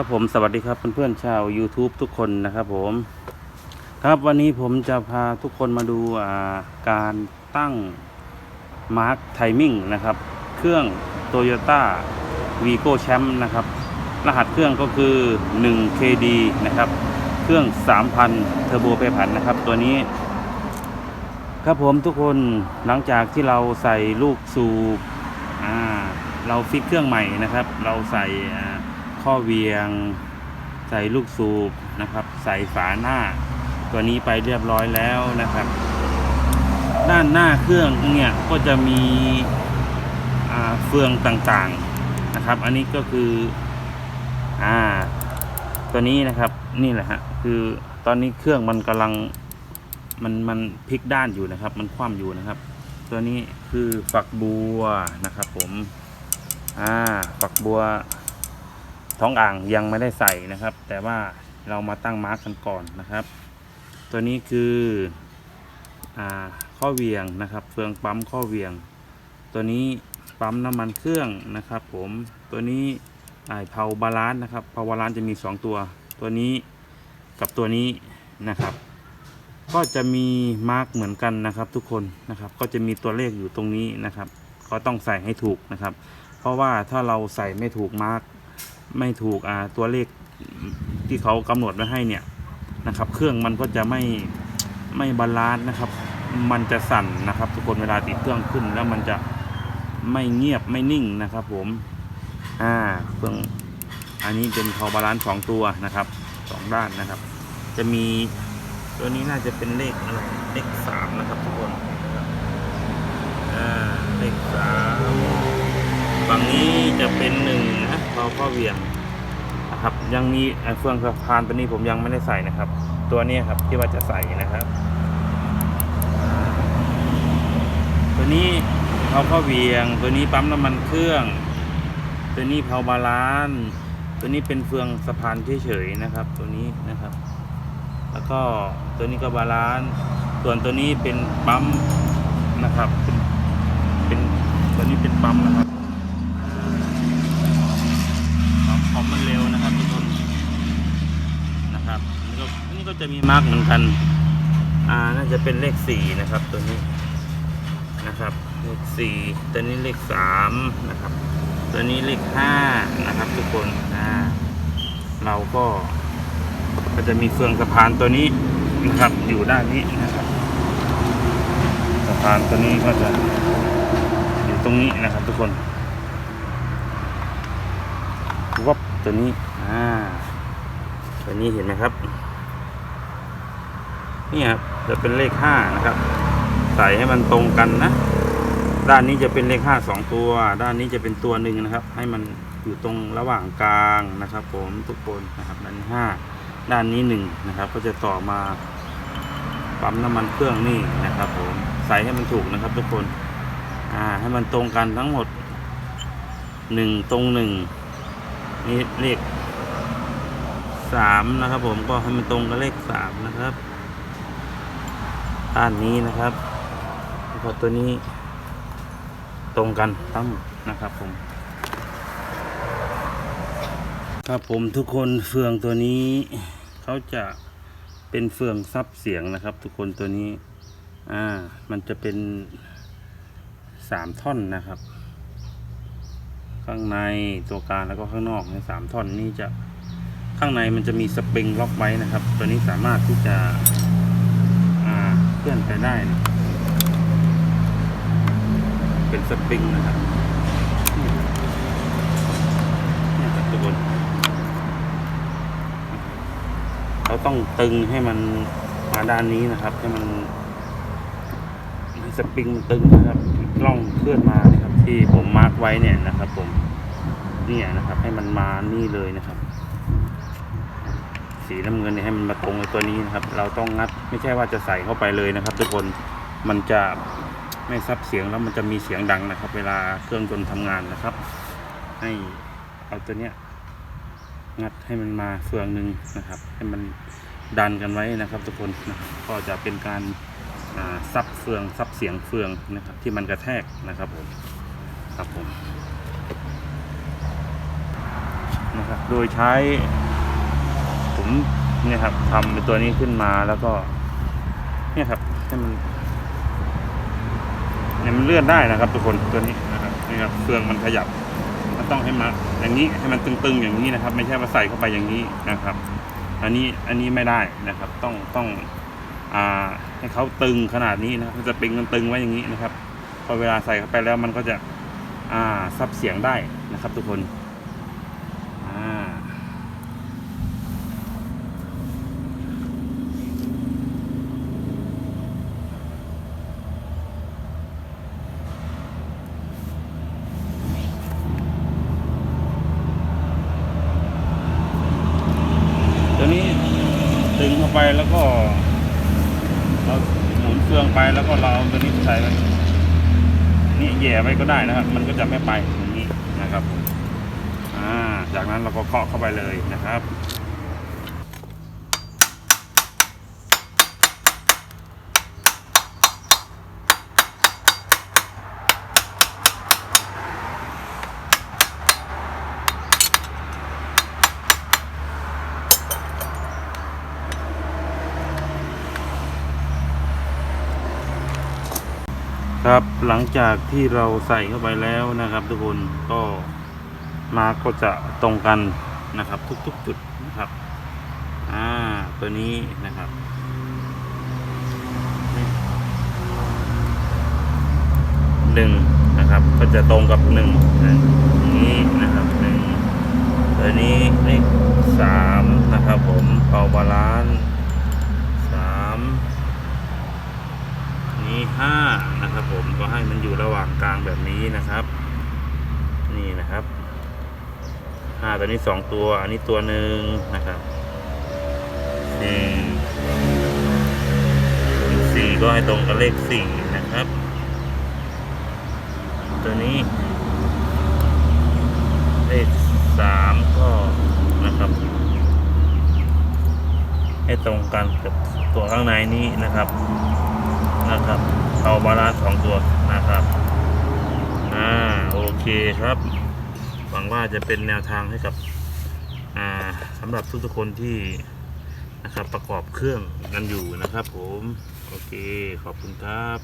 ครับผมสวัสดีครับเพื่อนๆชาว YouTube ทุกคนนะครับผมครับวันนี้ผมจะพาทุกคนมาดูาการตั้งมาร์คไทมิ่งนะครับ เครื่อง Toyota Vigo Champ นะครับ รหัสเครื่องก็คือ 1KD นะครับ เครื่อง 3,000 เทอร์โบเปผันนะครับ ตัวนี้ ครับผมทุกคนหลังจากที่เราใส่ลูกสูบเราฟิตเครื่องใหม่นะครับ เราใส่ ข้อเวียง ใส่ลูกสูบนะครับ ใส่ฝาหน้า ตัวนี้ไปเรียบร้อยแล้วนะครับ ด้านหน้าเครื่องเนี่ยก็จะมีเฟืองต่างๆนะครับ อันนี้ก็คืออ่าตัวนี้นะครับนี่แหละฮะคือตอนนี้เครื่องมันกำลังมันมันพลิกด้านอยู่นะครับ มันคว่ำอยู่นะครับ ตัวนี้คือฝักบัวนะครับ ผมอ่าฝักบัว ท้องอ่างยังไม่ได้ใส่นะครับ แต่ว่าเรามาตั้งมาร์กกันก่อนนะครับ ตัวนี้คืออข้อเหวียงนะครับ เฟืองปั๊มข้อเหวียง ตัวนี้ปั๊มน้ำมันเครื่องนะครับ ผมตัวนี้ไอเพาบาลานซ์นะครับเพาบาลานซ์จะมี 2 ตัว ตัวนี้กับตัวนี้นะครับ ก็จะมีมาร์กเหมือนกันนะครับ ทุกคนนะครับ ก็จะมีตัวเลขอยู่ตรงนี้นะครับ ก็ต้องใส่ให้ถูกนะครับ เพราะว่าถ้าเราใส่ไม่ถูกมาร์ก ไม่ถูกอ่าตัวเลขที่เขากำหนดไว้ให้เนี่ยนะครับ เครื่องมันก็จะไม่ไม่บาลานซ์นะครับ มันจะสั่นนะครับ ทุกคนเวลาติดเครื่องขึ้น แล้วมันจะไม่เงียบไม่นิ่งนะครับ ผมอ่าเครื่องอันนี้เป็นพอบาลานซ์สองตัวนะครับสองด้านนะครับ จะมีตัวนี้น่าจะเป็นเลขอะไรเลขสามนะครับทุกคนอ่าเลขสามฝั่งนี้จะเป็นหนึ่ง นะพอข้อเวียงนะครับ ยังมีเฟืองสะพานตัวนี้ผมยังไม่ได้ใส่นะครับ ตัวนี้ครับที่ว่าจะใส่นะครับ ตัวนี้เผาข้อเวียง ตัวนี้ปั๊มน้ำมันเครื่อง ตัวนี้เผาบาลานตัวนี้เป็นเฟืองสะพานเฉยๆนะครับ ตัวนี้นะครับ แล้วก็ตัวนี้ก็บาลานส่วนตัวนี้เป็นปั๊มนะครับ เป็นเป็นตัวนี้เป็นปั๊มนะครับปั๊มของมันเร็วนะครับทุกคนนะครับนี่ก็นี่ก็ จะมีมาร์กเหมือนกัน อ่า น่าจะเป็นเลขสี่นะครับตัวนี้นะครับ เลขสี่ตัวนี้เลขสามนะครับ ตัวนี้เลขห้านะครับ ทุกคน อ่า เราก็ ก็จะมีเฟืองสะพานตัวนี้นะครับ อยู่ด้านนี้นะครับ สะพานตัวนี้ก็จะอยู่ตรงนี้นะครับ ทุกคนวับตัวนี้ อ่าตัวนี้เห็นไหมครับ นี่ครับจะเป็นเลขห้านะครับ ใส่ให้มันตรงกันนะ ด้านนี้จะเป็นเลขห้าสองตัว ด้านนี้จะเป็นตัวหนึ่งนะครับ ให้มันอยู่ตรงระหว่างกลางนะครับ ผมทุกคนนะครับด้านนี้ห้าด้านนี้หนึ่งนะครับ ก็จะต่อมาปั๊มน้ำมันเครื่องนี่นะครับ ผมใส่ให้มันถูกนะครับ ทุกคนอ่าให้มันตรงกันทั้งหมดหนึ่งตรงหนึ่งนี่เลขสามนะครับ ผมก็ให้มันตรงกับเลขสามนะครับ ด้านนี้นะครับแล้วก็ตัวนี้ตรงกันตั้งนะครับผมครับผมทุกคนเฟืองตัวนี้เขาจะเป็นเฟืองซับเสียงนะครับ ทุกคนตัวนี้อ่ามันจะเป็นสามท่อนนะครับ ข้างในตัวกลางแล้วก็ข้างนอกในสามท่อนนี้จะข้างในมันจะมีสปริงล็อกไว้นะครับ ตัวนี้สามารถที่จะอ่า เคลื่อนไปได้นะเป็นสปริงนะครับนี่ครับทุกคนเราต้องตึงให้มันมาด้านนี้นะครับ ให้มันสปริงตึงนะครับกล้องเคลื่อนมานะครับ ที่ผมมาร์กไว้เนี่ยนะครับ ผมเนี่ยนะครับ ให้มันมานี่เลยนะครับ สีน้ำเงินให้มันมาตรงในตัวนี้นะครับ เราต้องงัดไม่ใช่ว่าจะใส่เข้าไปเลยนะครับ ทุกคนมันจะไม่ซับเสียงแล้วมันจะมีเสียงดังนะครับ เวลาเครื่องยนต์ทำงานนะครับ ให้เอาตัวเนี้ยงัดให้มันมาเฟืองหนึ่งนะครับ ให้มันดันกันไว้นะครับทุกคนนะครับก็จะเป็นการซับเฟืองซับเสียงเฟืองนะครับ ที่มันกระแทกนะครับผมครับผมนะครับโดยใช้ เนี่ยครับทำเป็นตัวนี้ขึ้นมาแล้วก็ เนี่ยครับให้มันเนี่ยมันเลื่อนได้นะครับ ทุกคนตัวนี้นะครับนี่ครับเครื่องมันขยับ มันต้องให้มาอย่างนี้ให้มันตึงๆอย่างนี้นะครับ ไม่ใช่ว่าใส่เข้าไปอย่างนี้นะครับ อันนี้อันนี้ไม่ได้นะครับ ต้องต้องอ่าให้เขาตึงขนาดนี้นะครับมันจะเป็นตึงไว้อย่างนี้นะครับ พอเวลาใส่เข้าไปแล้วมันก็จะอ่าซับเสียงได้นะครับ ทุกคน อ่า ตัวนี้ดึงเข้า ไปแล้วก็ เราหมุนเฟืองไปแล้วก็เราตัวนี้ใส่ไปนี่แย่ไว้ก็ได้นะครับ มันก็จะไม่ไปอย่างนี้นะครับอ่าจากนั้นเราก็เคาะเข้าไปเลยนะครับ ครับหลังจากที่เราใส่เข้าไปแล้วนะครับ ทุกคนก็มาก็จะตรงกันนะครับ ทุกๆจุดนะครับอ่าตัวนี้นะครับหนึ่งนะครับ ก็จะตรงกับหนึ่งนะนี้นะครับหนึ่งตัวนี้เลขสามนะครับ ผมเป่าบาลานซ์สาม นี้ห้านะครับ ผมก็ให้ มันอยู่ระหว่างกลางแบบนี้นะครับ นี่นะครับห้าตัวนี้สองตัว อันนี้ตัวหนึ่งนะครับสี่สี่ก็ให้ตรงกับเลขสี่นะครับ ตัวนี้ เลขสามก็นะครับให้ตรงกันกับตัวข้างในนี้นะครับนะครับ เอาบาลานซ์สองตัวนะครับอ่าโอเคครับ หวังว่าจะเป็นแนวทางให้กับอ่าสำหรับทุกๆคนที่นะครับประกอบเครื่องกันอยู่นะครับผม โอเค ขอบคุณครับ